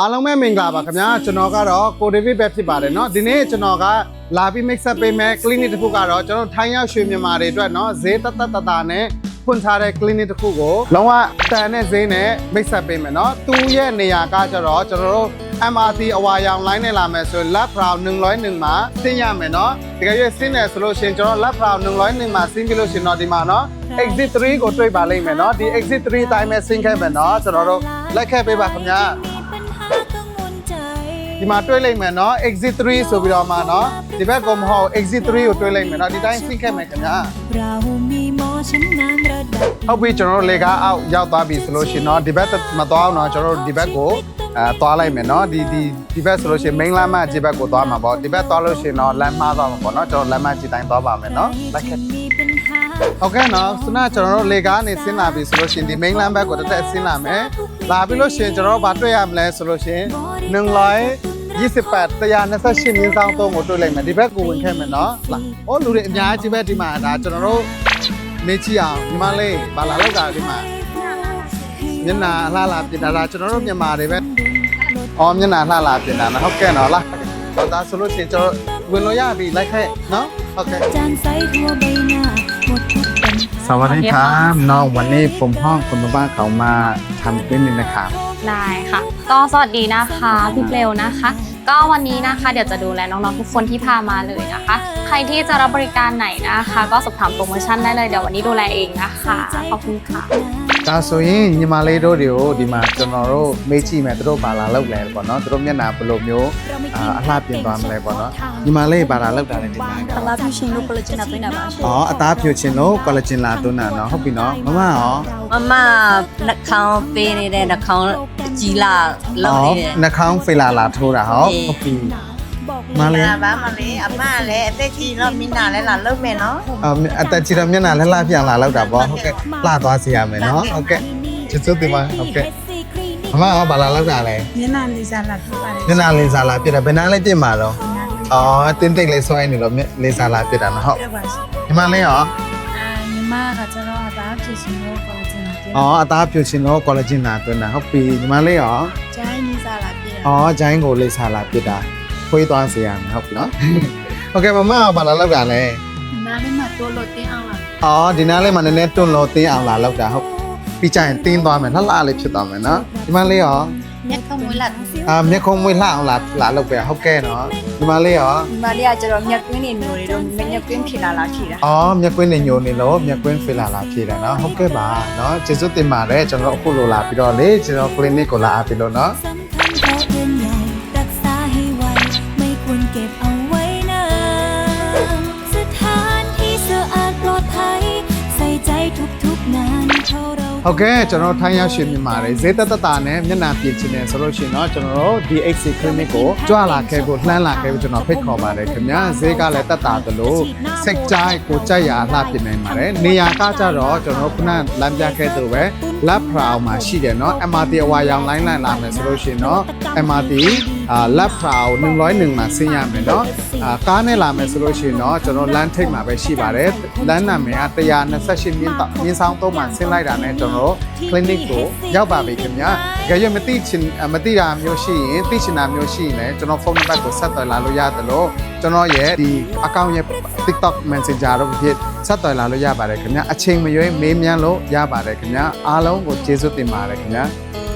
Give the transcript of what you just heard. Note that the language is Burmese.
အားလုံးပဲမင်္ဂလာပါခင်ဗျာကျွန်တော်ကတော့ကိုဒေးဗစ်ပဲဖြစ်ပါတယ်เนาะဒီနေ့ကျွန်တော်ကလာပြီး mix up ပေးမယ် clinic တစ်ခုကတော့ကျွန်တော်ထိုင်းရောက်ရွှေမြန်မာတွေအတွက်เนาะဈေးတသက်တတနဲ့ဖွင့်ထားတဲ့ clinic တစ်ခုကိုလုံးဝတန်တဲ့ဈေးနဲ့ mix up ပေးမယ်เนาะသူရဲ့နေရာကကျတော့ကျွန်တော်တို့ MRT အဝါရောင် line နဲ့လာမယ်ဆိုရင် lab brown 101မှာဆင်းရမယ်เนาะတကယ်၍ဆင်းတယ်ဆိုလို့ရှိရင်ကျွန်တော် lab brown 101မှာဆင်းပြီးလို့ရှိရင်တော့ဒီမှာเนาะ exit 3ကိုတွေ့ပါလိမ့်မယ်เนาะဒီ exit 3အတိုင်းပဲဆင်းခဲ့မယ်เนาะကျွန်တော်တို့လိုက်ခဲ့ပေးပါခင်ဗျာ ဒီမှာတွေ့လိုက်မယ်နော် exit 3ဆိုပြီးတော့မှနော်ဒီဘက်ကောမဟုတ် exit 3ကိုတွေ့လိုက်မယ်နော်ဒီတိုင်းဖိခဲ့မယ်ခင်ဗျာဟုတ်ပြီကျွန်တော်လေကားအောက်ရောက်သွားပြီဆိုလို့ရှိရင်နော်ဒီဘက်မသွားအောင်နော်ကျွန်တော်ဒီဘက်ကိုအဲသွားလိုက်မယ်နော်ဒီဒီဒီဘက်ဆိုလို့ရှိရင် main လမ်းမကြီးဘက်ကိုသွားမှာပေါ့ဒီဘက်သွားလို့ရှိရင်တော့လမ်းမှားသွားမှာပေါ့နော်ကျွန်တော်လမ်းမကြီးတိုင်းသွားပါမယ်နော်လိုက်ခဲ့ဟုတ်ကဲ့နော်ခုနကျွန်တော်တို့လေကားနေဆင်းလာပြီဆိုလို့ရှိရင်ဒီ main လမ်းဘက်ကိုတစ်သက်ဆင်းလာမယ်လာပြီလို့ရှိရင်ကျွန်တော်တို့ဘာတွေ့ရမလဲဆိုလို့ရှိရင်နှင်းလိုက် 128 128မြင်းဆောင်သုံးကိုတွေ့လိုက်မယ်ဒီဘက်ကိုဝင်ခဲ့မယ်နော်လာဟောလူတွေအများကြီးပဲဒီမှာဒါကျွန်တော်တို့မေးကြည့်အောင်ညီမလေးဘာလာလောက်တာဒီမှာမျက်နှာအလှလာပြင်တာဒါကျွန်တော်တို့မြန်မာတွေပဲအော်မျက်နှာလှလာပြင်တာနော်ဟုတ်ကဲ့နော်လာဟောဒါဆိုလို့ရှိရင်ကျွန်တော်ဝင်လို့ရပြီလိုက်ခဲ့နော်ဟုတ်ကဲ့ จานใสทั่วใบหน้าหมดทุกปัญหา สวัสดีครับน้องวันนี้ผมห้องคุณบ้านเขามาทำคลินิกนะครับ ได้ค่ะ ก็สวัสดีนะคะ พี่เปลวนะคะ ก็วันนี้นะคะ เดี๋ยวจะดูแลน้องๆทุกคนที่พามาเลยนะคะ รที่จะรับบริการไหนนะคะ ก็สอบถามโปรโมชั่นได้เลยเดี๋ยววันนี้ดูแลเองนะคะขอบคุณค่ะ ဒါဆိုရင်ညီမလေးတို့တွေကိုဒီမှာကျွန်တော်တို့မေးကြည့်မယ်သူတို့ဘာလာလောက်လဲပေါ့နော်သူတို့မျက်နှာဘယ်လိုမျိုးအာအလှပြင်သွားမလဲပေါ့နော်ညီမလေးဘာလာလောက်တာလဲဒီမှာက အလားပြရှင်လို့ကိုလဂျင်နာသွင်းတာပါရှင် อ๋อအသားဖြူခြင်းလို့ collagen လာသွင်းတာနော်ဟုတ်ပြီနော်မမရော မမနှာခေါင်းပေးနေတဲ့နှာခေါင်းကြီးလာလောက်နေတယ် နှာခေါင်းဖေလာလာထိုးတာဟောဟုတ်ပြီ မလေးလာပါမလေးအမလည်းအသက်ကြီးတော့မိနာလည်းလာလုံးမယ်နော်အာအတက်ကြီးတော့မျက်နှာလှလှပြန်လာလောက်တာပေါ့ဟုတ်ကဲ့လှသွားစီရမယ်နော်ဟုတ်ကဲ့ကျေးဇူးတင်ပါဟုတ်ကဲ့မမရောဘာလာလောက်တာလဲမျက်နှာလေးစားလာဖြစ်ပါတယ်မျက်နှာလင်းစားလာပြစ်တယ်ဘယ်နှာလေးပြစ်မှာတော့အော်တင်းတိတ်လေးဆွဲနေလို့မျက်လင်းစားလာပြစ်တာနော်ဟုတ်ပြပါရှင်ညီမလေးရောအာညီမကကျတော့အသားဖြစ်ရှင်လို့ပေါ်ကျင်တယ်အော်အသားဖြူခြင်းလို့ collagen လာသွင်းတာဟုတ်ပြီညီမလေးရောကျိုင်းလေးစားလာပြည့်တယ်အော်ဂျိုင်းကိုလေးစားလာပြစ်တာ ခွေးသွားစေရမယ်ဟုတ်ပြီနော်ဟုတ်ကဲ့မမကဘာလာလောက်တာလဲနားလေးမှာတိုးလို့တင်းအောင်လာအော်ဒီနားလေးမှာနည်းနည်းတွန်းလို့တင်းအောင်လာလောက်တာဟုတ်ပြီးကြရင်တင်းသွားမယ်လှလှလေးဖြစ်သွားမယ်နော်ညီမလေးရောမျက်ခုံးမွေးလာအာမျက်ခုံးမွေးလှအောင်လာလာလောက်ပဲဟုတ်ကဲ့နော်ညီမလေးရောဒီမလေးကကျတော့မျက်ကွင်းနေမျိုးတွေတော့မျက်ကွင်းဖြစ်လာလာရှိတာအော်မျက်ကွင်းနေညိုနေလို့မျက်ကွင်းဖေးလာလာဖြေတယ်နော်ဟုတ်ကဲ့ပါနော်ကျေးဇူးတင်ပါတယ်ကျွန်တော်တို့အခုလိုလာပြီးတော့လေကျွန်တော် clinic ကိုလာအားပြီးလို့နော် ဟုတ်ကဲ့ကျွန်တော်ထိုင်းရောက်ရှင်မြန်မာတွေဈေးသက်သက်တာနဲ့မျက်နှာပြင်ချင်တယ်ဆိုလို့ရှိရင်တော့ကျွန်တော်တို့ DXC clinic ကိုကြွလာခဲ့ကိုလှမ်းလာခဲ့ကိုကျွန်တော်ဖိတ်ခေါ်ပါတယ်ခင်ဗျာဈေးကလည်းသက်တာသလိုစိတ်ကြိုက်ကိုကြိုက်ရာအလှပြင်နိုင်ပါတယ်နေရာကကြတော့ကျွန်တော်တို့ခုနလမ်းပြခဲ့သူပဲ lab brown မှာရှိတယ်เนาะ MRT အဝါရောင် line line လာမယ်ဆိုလို့ရှိရင်တော့ MRT အာ lab brown 101မှာဆင်းရမယ်เนาะ အာကားနဲ့လာမယ်ဆိုလို့ရှိရင်တော့ကျွန်တော်လမ်းထိပ်မှာပဲရှိပါတယ်လမ်းနာမည်က128မြင်းတောင်မြင်းဆောင်သုံးမှာဆင်းလိုက်တာနဲ့ကျွန်တော်တို့ clinic ကိုရောက်ပါပြီခင်ဗျာ။ကြရွမသိချင်မသိတာမျိုးရှိရင်သိချင်တာမျိုးရှိရင်လည်းကျွန်တော်ဖုန်းနံပါတ်ကိုဆက်သွယ်လာလို့ရတယ်လို့ကျွန်တော်ရဲ့ဒီ account ရဲ့ TikTok Messenger တို့ဖြစ်ဆက်သွယ်လာလို့ရပါတယ်ခင်ဗျာ။အချိန်မရွေးမေးမြန်းလို့ရပါတယ်ခင်ဗျာ။အားလုံးကိုကျေးဇူးတင်ပါတယ်ခင်ဗျာ။